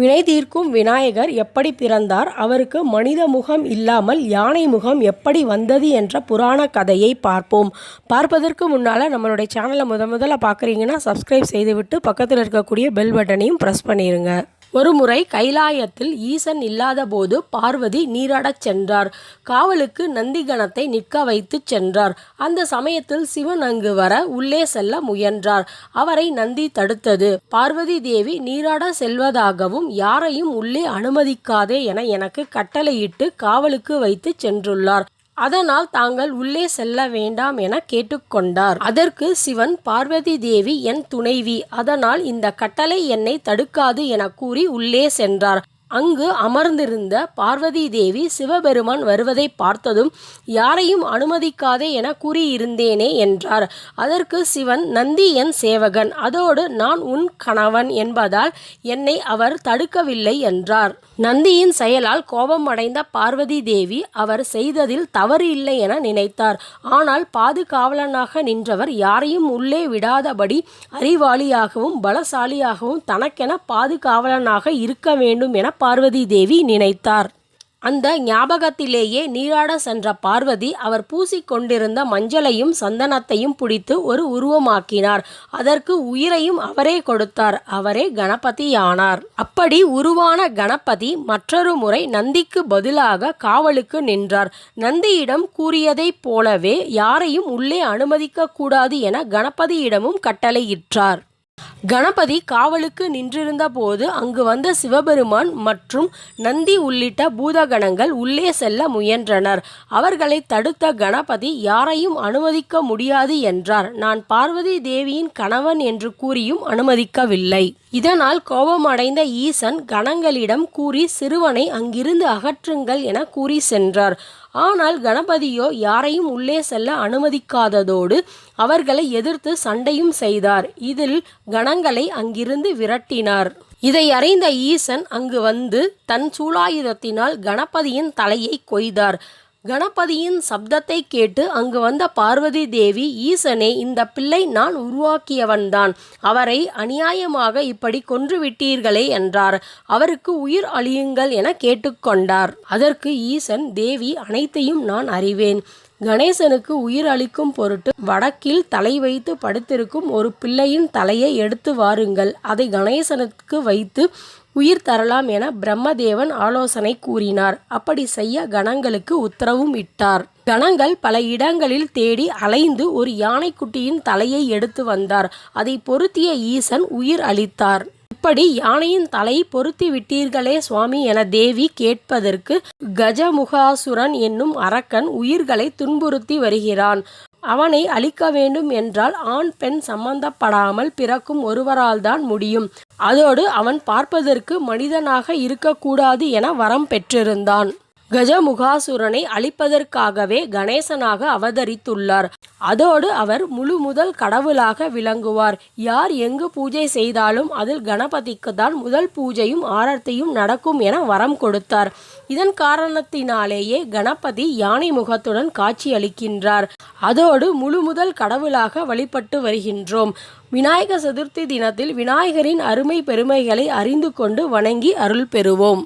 வினை தீர்க்கும் விநாயகர் எப்படி பிறந்தார்? அவருக்கு மனித முகம் இல்லாமல் யானை முகம் எப்படி வந்தது என்ற புராண கதையை பார்ப்போம். பார்ப்பதற்கு முன்னால் நம்மளுடைய சேனலை முத முதல்ல பார்க்குறீங்கன்னா சப்ஸ்கிரைப் செய்துவிட்டு பக்கத்தில் இருக்கக்கூடிய பெல் பட்டனையும் ப்ரெஸ் பண்ணிடுங்க ஒருமுறை கைலாயத்தில் ஈசன் இல்லாதபோது பார்வதி நீராடச் சென்றார். காவலுக்கு நந்திகணத்தை நிற்க வைத்து சென்றார். அந்த சமயத்தில் சிவன் அங்கு வர உள்ளே செல்ல முயன்றார். அவரை நந்தி தடுத்தது. பார்வதி தேவி நீராட செல்வதாகவும் யாரையும் உள்ளே அனுமதிக்காதே என எனக்கு கட்டளையிட்டு காவலுக்கு வைத்து சென்றுள்ளார். அதனால் தாங்கள் உள்ளே செல்ல வேண்டாம் என கேட்டுக்கொண்டார். அதற்கு சிவன் பார்வதி தேவி என் துணைவி அதனால் இந்த கட்டளை என்னை தடுக்காது என கூறி உள்ளே சென்றார். அங்கு அமர்ந்திருந்த பார்வதி தேவி சிவபெருமான் வருவதை பார்த்ததும் யாரையும் அனுமதிக்காதே என கூறியிருந்தேனே என்றார். அதற்கு சிவன் நந்தி என் சேவகன் அதோடு நான் உன் கணவன் என்பதால் என்னை அவர் தடுக்கவில்லை என்றார். நந்தியின் செயலால் கோபம் அடைந்த பார்வதி தேவி அவர் செய்ததில் தவறு இல்லை என நினைத்தார். ஆனால் பாதுகாவலனாக நின்றவர் யாரையும் உள்ளே விடாதபடி அறிவாளியாகவும் பலசாலியாகவும் தனக்கென பாதுகாவலனாக இருக்க வேண்டும் என பார்வதி தேவி நினைத்தார். அந்த ஞாபகத்திலேயே நீராட சென்ற பார்வதி அவர் பூசிக்கொண்டிருந்த மஞ்சளையும் சந்தனத்தையும் பிடித்து ஒரு உருவமாக்கினார். அதற்கு உயிரையும் அவரே கொடுத்தார். அவரே கணபதியானார். அப்படி உருவான கணபதி மற்றொரு முறை நந்திக்கு பதிலாக காவலுக்கு நின்றார். நந்தியிடம் கூறியதைப் போலவே யாரையும் உள்ளே அனுமதிக்க கூடாது என கணபதியிடமும் கட்டளையிட்டார். கணபதி காவலுக்கு நின்றிருந்த போது அங்கு வந்த சிவபெருமான் மற்றும் நந்தி உள்ளிட்ட பூதகணங்கள் உள்ளே செல்ல முயன்றனர். அவர்களை தடுத்த கணபதி யாரையும் அனுமதிக்க முடியாது என்றார். நான் பார்வதி தேவியின் கணவன் என்று கூறியும் அனுமதிக்கவில்லை. இதனால் கோபமடைந்த ஈசன் கணங்களிடம் கூறி சிறுவனை அங்கிருந்து அகற்றுங்கள் என கூறி சென்றார். ஆனால் கணபதியோ யாரையும் உள்ளே செல்ல அனுமதிக்காததோடு அவர்களை எதிர்த்து சண்டையும் செய்தார். இதில் கணங்களை அங்கிருந்து விரட்டினார். இதை அறிந்த ஈசன் அங்கு வந்து தன் சூலாயுதத்தினால் கணபதியின் தலையை கொய்தார். கணபதியின் சப்தத்தை கேட்டு அங்கு வந்த பார்வதி தேவி ஈசனே இந்த பிள்ளை நான் உருவாக்கியவன்தான். அவரை அநியாயமாக இப்படி கொன்று விட்டீர்களே என்றார். அவருக்கு உயிர் அழியுங்கள் என கேட்டுக்கொண்டார். அதற்கு ஈசன் தேவி அனைத்தையும் நான் அறிவேன். கணேசனுக்கு உயிர் அளிக்கும் பொருட்டு வடக்கில் தலை வைத்து படுத்திருக்கும் ஒரு பிள்ளையின் தலையை எடுத்து வாருங்கள். அதை கணேசனுக்கு வைத்து உயிர் தரலாம் என பிரம்மதேவன் ஆலோசனை கூறினார். அப்படி செய்ய கணங்களுக்கு உத்தரவும் இட்டார். கணங்கள் பல இடங்களில் தேடி அலைந்து ஒரு யானைக்குட்டியின் தலையை எடுத்து வந்தார். அதை பொருத்திய ஈசன் உயிர் அளித்தார். இப்படி யானையின் தலை பொருத்தி விட்டீர்களே சுவாமி என தேவி கேட்பதற்கு கஜமுகாசுரன் என்னும் அரக்கன் உயிர்களை துன்புறுத்தி வருகிறான். அவனை அழிக்க வேண்டும் என்றால் ஆண் பெண் சம்பந்தப்படாமல் பிறக்கும் ஒருவரால் தான் முடியும். அதோடு அவன் பார்ப்பதற்கு மனிதனாக இருக்கக்கூடாது என வரம் பெற்றிருந்தான். கஜமுகாசுரனை அழிப்பதற்காகவே கணேசனாக அவதரித்துள்ளார். அதோடு அவர் முழு முதல் கடவுளாக விளங்குவார். யார் எங்கு பூஜை செய்தாலும் அதில் கணபதிக்கு தான் முதல் பூஜையும் ஆரத்தியும் நடக்கும் என வரம் கொடுத்தார். இதன் காரணத்தினாலேயே கணபதி யானை முகத்துடன் காட்சியளிக்கின்றார். அதோடு முழு முதல் கடவுளாக வழிபட்டு வருகின்றோம். விநாயக சதுர்த்தி தினத்தில் விநாயகரின் அருமை பெருமைகளை அறிந்து கொண்டு வணங்கி அருள் பெறுவோம்.